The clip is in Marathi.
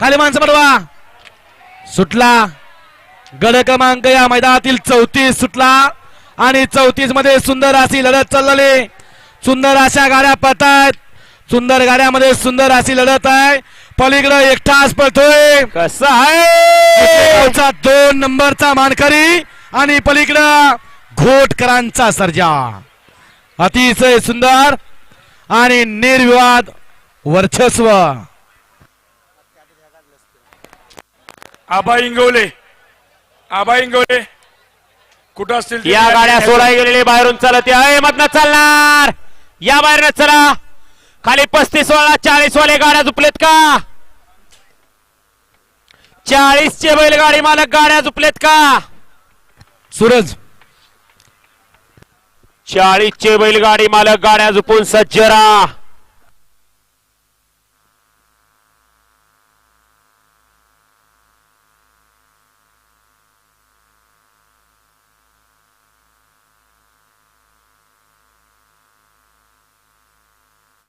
खाली माणसं बडवा सुटला. गड क्रमांक या मैदानातील चौतीस सुटला. आणि चौतीसमध्ये सुंदर अशी लढत चाललेली. सुंदर अशा गाड्या पळतायत. सुंदर गाड्यामध्ये सुंदर अशी लढत आहे. पलीकडे एकटाच पळतोय. कसा आहे? दोन नंबरचा मानकरी आणि पलीकडं घोटकरांचा सर्जा. अतिशय सुंदर आणि निर्विवाद वर्चस्व. आबा इंगवले. आबा इंगवले. कुठं असतील ते? या गाड्या सोडाय गेलेले बाहेरून चालत आहे मधनं चालणार. या बाहेरनं चला. खाली पस्तीस वाला चाळीस वाले गाड्या झुपलेत का? चाळीस चे बैलगाडी मालक गाड्या झुपलेत का? सूरज. चाळीस चे बैलगाडी मालक गाड्या झुपून सज्ज राहा.